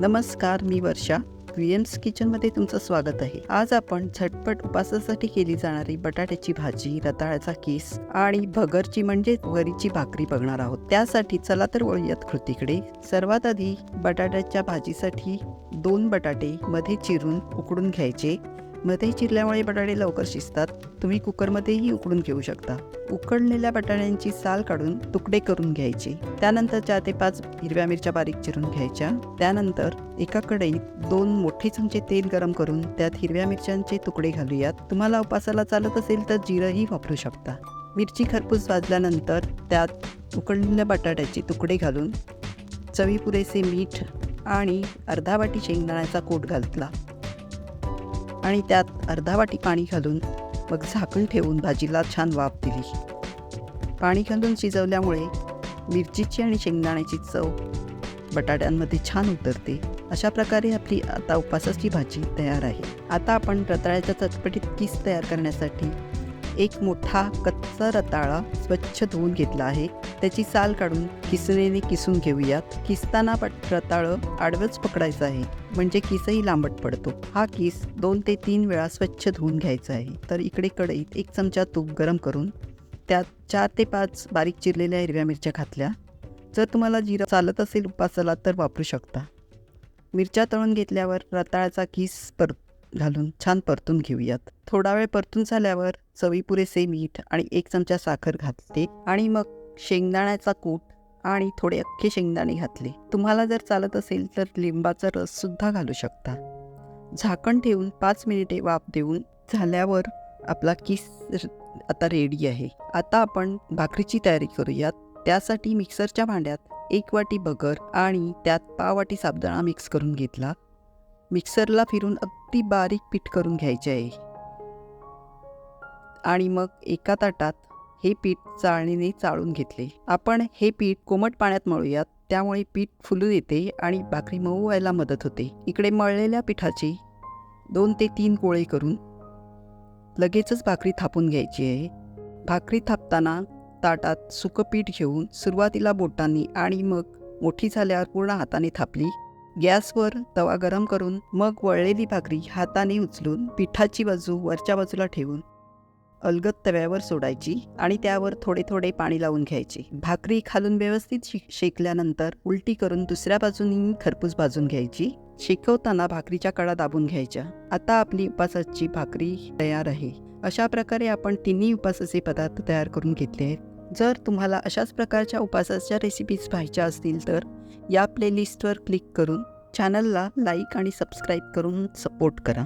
नमस्कार मी वर्षा. विएम्स किचनमध्ये तुमचं स्वागत आहे. आज आपण झटपट उपासासाठी केली जाणारी बटाट्याची भाजी रताळ्याचा केस आणि भगरची म्हणजे वरीची भाकरी बघणार आहोत. त्यासाठी चला तर वळूयात कृतीकडे. सर्वात आधी बटाट्याच्या भाजीसाठी दोन बटाटे मध्ये चिरून उकडून घ्यायचे. मध्ये चिरल्यामुळे बटाटे लवकर शिजतात. तुम्ही कुकरमध्येही उकडून घेऊ शकता. उकडलेल्या बटाट्यांची साल काढून तुकडे करून घ्यायचे. त्यानंतर चार ते पाच हिरव्या मिरच्या बारीक चिरून घ्यायच्या. त्यानंतर एका कढईत दोन मोठे चमचे तेल गरम करून त्यात हिरव्या मिरच्यांचे तुकडे घालूयात. तुम्हाला उपासाला चालत असेल तर जिरंही वापरू शकता. मिरची खरपूस भाजल्यानंतर त्यात उकडलेल्या बटाट्याचे तुकडे घालून चवी पुरेसे मीठ आणि अर्धा वाटी शेंगदाण्याचा कोट घातला. आणि त्यात अर्धा वाटी पाणी घालून मग झाकण ठेवून भाजीला छान वाफ दिली. पाणी घालून शिजवल्यामुळे मिरचीची आणि शेंगदाण्याची चव बटाट्यांमध्ये छान उतरते. अशा प्रकारे आपली आता उपासाची भाजी तयार आहे. आता आपण रताळ्याच्या चटपटीत किस तयार करण्यासाठी एक मोठा कच्चा रताळा स्वच्छ धुवून घेतला आहे. त्याची साल काढून किसणीने किसून घेऊयात. किसताना पट रताळं आडवंच पकडायचं आहे. म्हणजे किसही लांबट पडतो. हा किस दोन ते तीन वेळा स्वच्छ धुवून घ्यायचा आहे. तर इकडे कढईत एक चमचा तूप गरम करून त्यात चार ते पाच बारीक चिरलेल्या हिरव्या मिरच्या घातल्या. जर तुम्हाला जिरं चालत असेल उपासाला तर वापरू शकता. मिरच्या तळून घेतल्यावर रताळाचा किस परत घालून छान परतून घेऊयात. थोडा वेळ परतून झाल्यावर चवी पुरेसे मीठ आणि एक चमचा साखर घातले आणि मग शेंगदाण्याचा कूट आणि थोडे अख्खे शेंगदाणे घातले. तुम्हाला जर चालत असेल तर लिंबाचा रस सुद्धा घालू शकता. झाकण ठेवून पाच मिनिटे वाफ देऊन झाल्यावर आपला किस आता रेडी आहे. आता आपण भाकरीची तयारी करूयात. त्यासाठी मिक्सरच्या भांड्यात एक वाटी बगर आणि त्यात पाव वाटी साबदाणा मिक्स करून घेतला. मिक्सरला फिरून अगदी बारीक पीठ करून घ्यायचे आहे. आणि मग एका ताटात हे पीठ चाळणीने चाळून घेतले. आपण हे पीठ कोमट पाण्यात मळूयात त्यामुळे पीठ फुलू येते आणि भाकरी मऊ व्हायला मदत होते. इकडे मळलेल्या पिठाची दोन ते तीन गोळे करून लगेचच भाकरी थापून घ्यायची आहे. भाकरी थापताना ताटात सुकं पीठ घेऊन सुरुवातीला बोटांनी आणि मग मोठी झाल्यावर पूर्ण हाताने थापली. गॅसवर तवा गरम करून मग वळलेली भाकरी हाताने उचलून पिठाची बाजू वरच्या बाजूला ठेवून अलगद तव्यावर सोडायची आणि त्यावर थोडे थोडे पाणी लावून घ्यायचे. भाकरी खालून व्यवस्थित शे शेकल्यानंतर उलटी करून दुसऱ्या बाजूनी खरपूस भाजून घ्यायची. शेकवताना भाकरीच्या कडा दाबून घ्यायच्या. आता आपली उपासाची भाकरी तयार आहे. अशा प्रकारे आपण तिन्ही उपासाचे पदार्थ तयार करून घेतले आहेत. जर तुम्हाला अशाच प्रकारच्या उपासाच्या रेसिपीज पाहायच्या असतील तर या प्लेलिस्टवर क्लिक करून चॅनलला लाईक आणि सबस्क्राईब करून सपोर्ट करा.